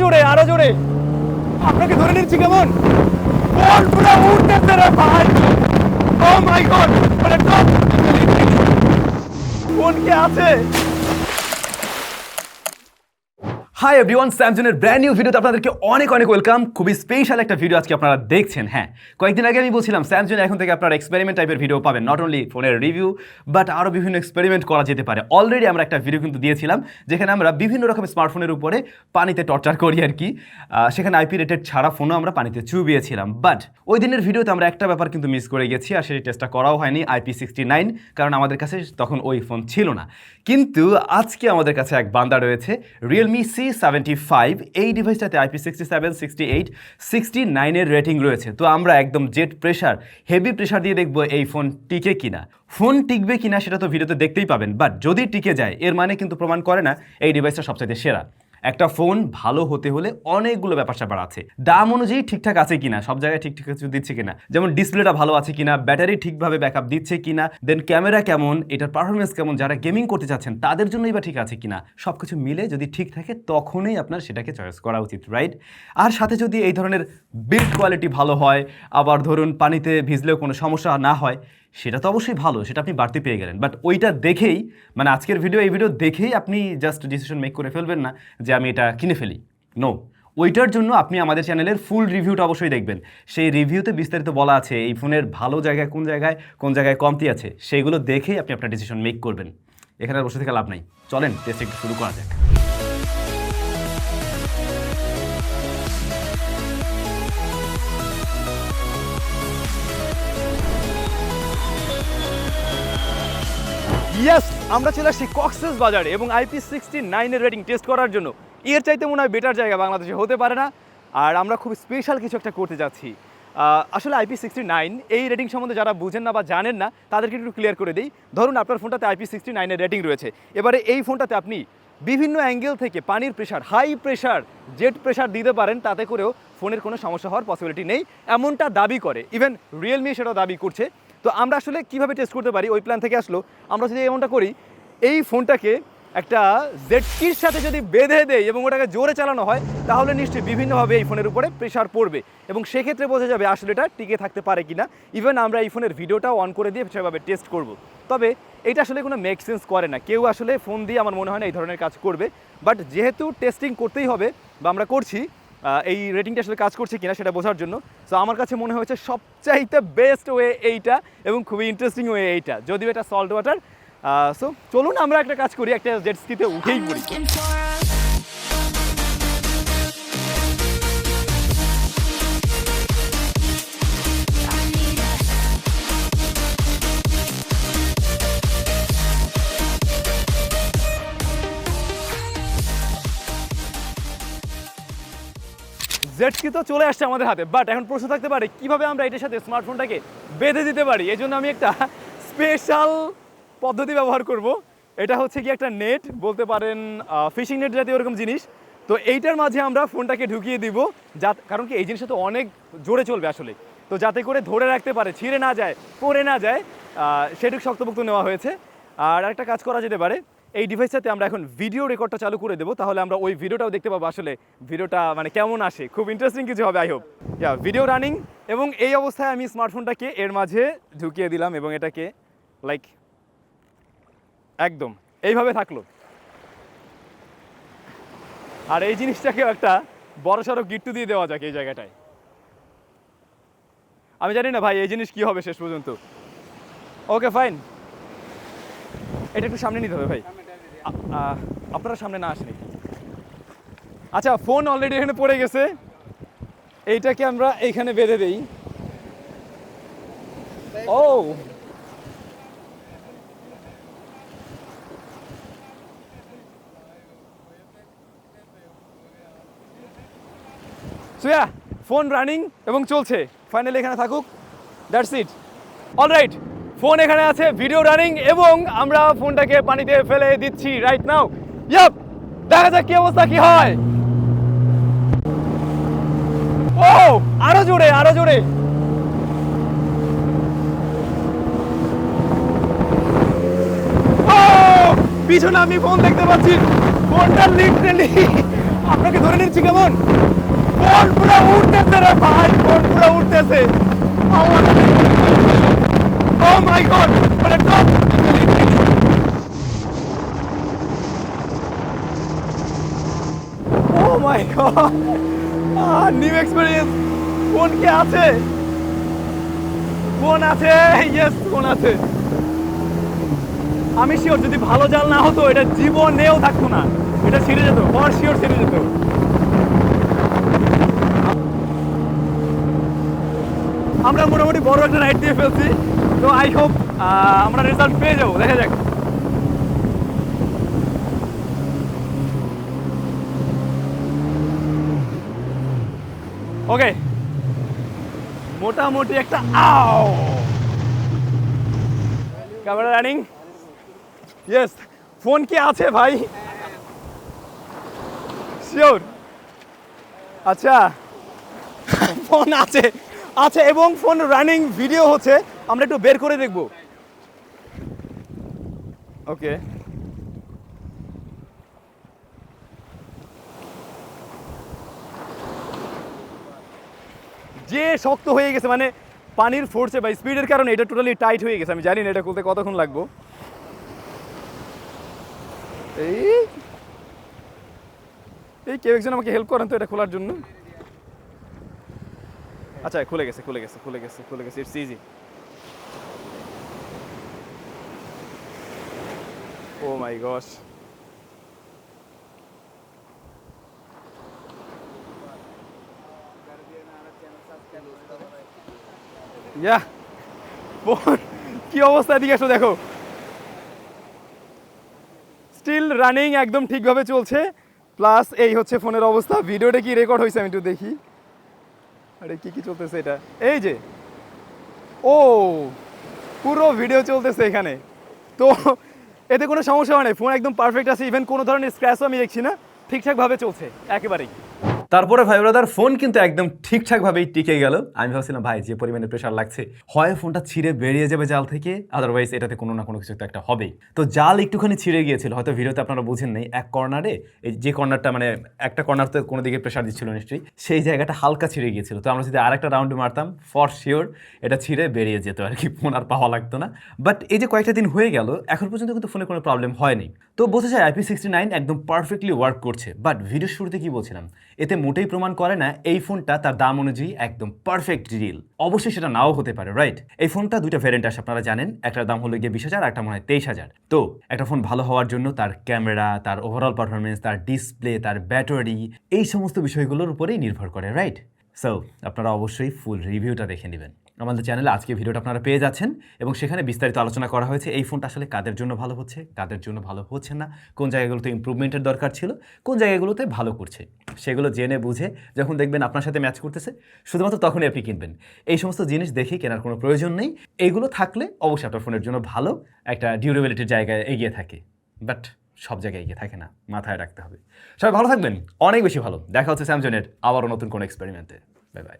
জোরে, আরও জোরে। আপনাকে ধরে নিচ্ছি কেমন? ফোন পুরো উঠতেছে রে ভাই। ও মাই গড আছে? হাই এভরিওয়ান স্যামসংয়ের ব্র্যান্ড নিউ ভিডিওতে আপনাদেরকে অনেক অনেক ওয়েলকাম খুবই স্পেশাল একটা ভিডিও আজকে আপনারা দেখছেন হ্যাঁ। কয়েকদিন আগে আমি বলছিলাম স্যামসুন এখন থেকে আপনারা এক্সপেরিমেন্ট টাইপের ভিডিও পাবেন নট অনলি ফোনের রিভিউ বাট আরও বিভিন্ন এক্সপেরিমেন্ট করা যেতে পারে। অলরেডি আমরা একটা ভিডিও কিন্তু দিয়েছিলাম, যেখানে আমরা বিভিন্ন রকম স্মার্টফোনের উপরে পানিতে টর্চার করি আর কি। সেখানে আইপি রেটেড ছাড়া ফোনও আমরা পানিতে চুবিয়েছিলাম। বাট ওই দিনের ভিডিওতে আমরা একটা ব্যাপার কিন্তু মিস করে গেছি, আর সেই টেস্টটা করাও হয়নি আইপি সিক্সটি নাইন কারণ আমাদের কাছে তখন ওই ফোন ছিল না। কিন্তু আজকে আমাদের কাছে এক বান্দা রয়েছে রিয়েলমি সি সেভেন্টি ফাইভ এই ডিভাইসটাতে IP sixty seven sixty eight sixty নাইনের রেটিং রয়েছে। তো আমরা একদম জেট প্রেশার হেভি প্রেশার দিয়ে দেখব এই ফোন টিকে কিনা। ফোন টিকবে কিনা সেটা তো ভিডিওতে দেখতেই পাবেন বাট যদি টিকে যায়, এর মানে কিন্তু প্রমাণ করে না, এই ডিভাইসটা সবচাইতে সেরা। একটা ফোন ভালো হতে হলে অনেকগুলো ব্যাপার স্যাপার আছে। দাম অনুযায়ী ঠিকঠাক আছে কিনা, সব জায়গায় ঠিকঠাক কিছু দিচ্ছে কিনা, যেমন ডিসপ্লেটা ভালো আছে কিনা ব্যাটারি ঠিকভাবে ব্যাকআপ দিচ্ছে কিনা দেন ক্যামেরা কেমন, এটার পারফরমেন্স কেমন, যারা গেমিং করতে চাচ্ছেন, তাদের জন্যই বা ঠিক আছে কিনা সব কিছু মিলে যদি ঠিক থাকে, তখনই আপনার সেটাকে চয়েস করা উচিত রাইট আর সাথে যদি এই ধরনের বিল্ড কোয়ালিটি ভালো হয়, আবার ধরুন পানিতে ভিজলেও কোনো সমস্যা না হয় সেটা তো অবশ্যই ভালো, সেটা আপনি বাড়তি পেয়ে গেলেন। বাট ওইটা দেখেই মানে আজকের ভিডিও এই ভিডিও দেখেই আপনি জাস্ট ডিসিশন মেক করে ফেলবেন না যে আমি এটা কিনে ফেলি। নো ওইটার জন্য আপনি আমাদের চ্যানেলের ফুল রিভিউটা অবশ্যই দেখবেন। সেই রিভিউতে বিস্তারিত বলা আছে, এই ফোনের ভালো জায়গায় কোন জায়গায় কোন জায়গায় কমতি আছে, সেইগুলো দেখেই আপনি আপনার ডিসিশন মেক করবেন। এখানে বসে থেকে লাভ নাই। চলেন টেস্ট একটু শুরু করা যাক। ইয়েস আমরা চলে আসছি কক্সেস বাজারে এবং আইপি সিক্সটি নাইনের রেটিং টেস্ট করার জন্য। এর চাইতে মনে হয় বেটার জায়গা বাংলাদেশে হতে পারে না। আর আমরা খুব স্পেশাল কিছু একটা করতে যাচ্ছি। আসলে আইপি সিক্সটি নাইন এই রেটিং সম্বন্ধে যারা বুঝেন না বা জানেন না, তাদেরকে একটু ক্লিয়ার করে দিই। ধরুন আপনার ফোনটাতে আইপি সিক্সটি নাইনের রেটিং রয়েছে। এবারে এই ফোনটাতে আপনি বিভিন্ন অ্যাঙ্গেল থেকে পানির pressure high pressure jet pressure দিতে পারেন, তাতে করেও ফোনের কোনো সমস্যা হওয়ার পসিবিলিটি নেই। এমনটা দাবি করে। ইভেন রিয়েলমি সেটা দাবি করছে। তো আমরা আসলে কীভাবে টেস্ট করতে পারি? ওই প্ল্যান থেকে আসলো। আমরা যদি এমনটা করি, এই ফোনটাকে একটা জেটকির সাথে যদি বেঁধে দেয় এবং ওটাকে জোরে চালানো হয়, তাহলে নিশ্চয়ই বিভিন্নভাবে এই ফোনের উপরে প্রেশার পড়বে। এবং সেক্ষেত্রে বোঝা যাবে আসলে এটা টিকে থাকতে পারে কিনা। ইভেন আমরা এই ফোনের ভিডিওটাও অন করে দিয়ে সেভাবে টেস্ট করব। তবে এটা আসলে কোনো মেক সেন্স করে না। কেউ আসলে ফোন দিয়ে আমার মনে হয় না এই ধরনের কাজ করবে। বাট যেহেতু টেস্টিং করতেই হবে, বা আমরা করছি এই রেটিংটা আসলে কাজ করছে কিনা সেটা বোঝার জন্য। সো আমার কাছে মনে হয়েছে সবচাইতে বেস্ট ওয়ে এইটা এবং খুবই ইন্টারেস্টিং ওয়ে এইটা। যদিও এটা সল্ট ওয়াটার সো চলুন আমরা একটা কাজ করি, একটা জেট স্কিতে উঠেই পড়ি। জেট স্কি তো চলে আসছে আমাদের হাতে। বাট এখন প্রশ্ন থাকতে পারে, কীভাবে আমরা এটার সাথে স্মার্টফোনটাকে বেঁধে দিতে পারি? এই জন্য আমি একটা স্পেশাল পদ্ধতি ব্যবহার করব। এটা হচ্ছে কি একটা নেট বলতে পারেন ফিশিং নেট জাতীয় এরকম জিনিস। তো এইটার মাঝে আমরা ফোনটাকে ঢুকিয়ে দিব, যা, কারণ কি এই জিনিসটা তো অনেক জোরে চলবে আসলে। তো যাতে করে ধরে রাখতে পারে, ছিঁড়ে না যায়, পড়ে না যায় সেটুকু শক্তপোক্ত নেওয়া হয়েছে। আর একটা কাজ করা যেতে পারে এই ডিভাইসটাতে আমরা এখন ভিডিও রেকর্ডটা চালু করে দেবো। তাহলে আমরা ওই ভিডিওটাও দেখতে পাবো আসলে ভিডিওটা মানে কেমন আসে। খুব ইন্টারেস্টিং কিছু হবে I hope yeah video running এবং এই অবস্থায় আমি স্মার্টফোনটাকে এর মাঝে ঢুকিয়ে দিলাম এবং এটাকে লাইক একদম এইভাবে থাকল। আর এই জিনিসটাকেও একটা বড় সড়ো গিট্টু দিয়ে দেওয়া যাক এই জায়গাটায়। আমি জানি না ভাই, এই জিনিস কি হবে শেষ পর্যন্ত। ওকে ফাইন এটা একটু সামনে নিতে হবে ভাই। আপনারা সামনে না আসেনি। আচ্ছা ফোন অলরেডি এখানে পড়ে গেছে। এইটাকে আমরা এইখানে বেঁধে দেই। ও। সুয়া ফোন রানিং এবং চলছে। ফাইনালি এখানে থাকুক। দ্যাটস ইট অলরাইট ফোন এখানে আছে ভিডিও রানিং এবং আমরা ফোনটাকে পানিতে ফেলে দিচ্ছি রাইট নাও ইয়াপ দেখা যাক কি অবস্থা, কি হয়। ও, আরও জোরে আরও জোরে। পিছনে আমি ফোন দেখতে পাচ্ছি। ফোনটা লিটারালি আপনাকে ধরে নিচ্ছি কেমন? ফোন পুরো উঠতেছে রে ভাই, ফোন পুরো উঠতেছে ও মাই গড মানে top oh my god new experience phone কি আছে? ফোন আছে? ইয়েস ফোন আছে। আমি শিওর যদি ভালো জাল না হতো, এটা জীবনেও থাকতো না। এটা ছিঁড়ে যেত ফর শিওর ছিঁড়ে যেত। আমরা মোটামুটি বড় একটা রাইড দিয়ে ফেলছি। তো আই হোপ আমরা রেজাল্ট পেয়ে যাব। দেখা যাক। ওকে মোটামুটি একটা আও। ক্যামেরা রানিং ইয়েস ফোন কি আছে ভাই? শিওর আচ্ছা। ফোন আছে। আছে এবং ফোন রানিং ভিডিও হচ্ছে, আমরা একটু বের করে দেখব। ওকে যে শক্ত হয়ে গেছে মানে পানির ফোর্সে বা স্পিডের কারণে এটা টোটালি টাইট হয়ে গেছে, আমি জানি না এটা খুলতে কতক্ষণ লাগবো। এই এই কেউ একজন আমাকে হেল্প করেন তো এটা খোলার জন্য। আচ্ছা খুলে গেছে খুলে গেছে খুলে গেছে খুলে গেছে ইটস ইজি ও মাই গস ইয়া কি অবস্থা এদিকে এসো দেখো। স্টিল রানিং একদম ঠিকভাবে চলছে। প্লাস এই হচ্ছে ফোনের অবস্থা। ভিডিওটা কি রেকর্ড হয়েছে আমি একটু দেখি। আরে কি কি চলতেছে এটা? এই যে, ও, পুরো ভিডিও চলতেছে এখানে। তো এতে কোনো সমস্যা হয় না ফোন একদম পারফেক্ট আছে ইভেন কোনো ধরনের স্ক্র্যাচও আমি দেখছি না। ঠিকঠাকভাবে চলছে, একেবারেই। তারপরে ভাই ব্রাদার, ফোন কিন্তু একদম ঠিকঠাকভাবেই টিকে গেল। আমি ভাবছিলাম, ভাই, যে পরিমাণে প্রেশার লাগছে, হয় ফোনটা ছিঁড়ে বেরিয়ে যাবে জাল থেকে আদারওয়াইজ এটাতে কোনো না কোনো কিছু একটা হবেই। তো জাল একটুখানি ছিঁড়ে গিয়েছিল, হয়তো ভিডিওতে আপনারা বুঝেন নেই, এক কর্নারে এই যে কর্নারটা মানে একটা কর্নার তো কোনো দিকে প্রেশার দিচ্ছিল নিশ্চয়ই, সেই জায়গাটা হালকা ছিঁড়ে গিয়েছিল। তো আমরা যদি আরেকটা রাউন্ড মারতাম ফর শিওর এটা ছিঁড়ে বেরিয়ে যেত আর কি, ফোন আর পাওয়া লাগতো না। বাট এই যে কয়েকটা দিন হয়ে গেল, এখন পর্যন্ত কিন্তু ফোনে কোনো প্রবলেম হয়নি। তো বোঝা যায় আইপি সিক্সটি নাইন একদম পারফেক্টলি ওয়ার্ক করছে। বাট ভিডিও শুরুতে কি বলছিলাম, এতে মোটেই প্রমাণ করে না, এই ফোনটা তার দাম অনুযায়ী একদম পারফেক্ট ডিল অবশ্যই সেটা নাও হতে পারে রাইট এই ফোনটা দুইটা ভ্যারিয়েন্ট আসে, আপনারা জানেন। একটার দাম হলো গিয়ে বিশ হাজার একটা মনে হয় তেইশ হাজার। তো একটা ফোন ভালো হওয়ার জন্য তার ক্যামেরা তার ওভারঅল পারফরমেন্স তার ডিসপ্লে তার ব্যাটারি এই সমস্ত বিষয়গুলোর উপরেই নির্ভর করে রাইট সো আপনারা অবশ্যই ফুল রিভিউটা দেখে নেবেন। আমাদের চ্যানেলে আজকে ভিডিওটা আপনারা পেয়ে যাচ্ছেন এবং সেখানে বিস্তারিত আলোচনা করা হয়েছে, এই ফোনটা আসলে কাদের জন্য ভালো হচ্ছে, কাদের জন্য ভালো হচ্ছে না, কোন জায়গাগুলোতে ইমপ্রুভমেন্টের দরকার ছিল, কোন জায়গাগুলোতে ভালো করছে, সেগুলো জেনে বুঝে যখন দেখবেন আপনার সাথে ম্যাচ করতেছে, শুধুমাত্র তখনই আপনি কিনবেন। এই সমস্ত জিনিস দেখে কেনার কোনো প্রয়োজন নেই এইগুলো থাকলে অবশ্যই আপনার ফোনের জন্য ভালো একটা ডিউরেবিলিটির জায়গায় এগিয়ে থাকে বাট সব জায়গায় এগিয়ে থাকে না, মাথায় রাখতে হবে। সবাই ভালো থাকবেন, অনেক বেশি ভালো। দেখা হচ্ছে স্যামসংয়ের আবারও নতুন কোনো এক্সপেরিমেন্টে বাই বাই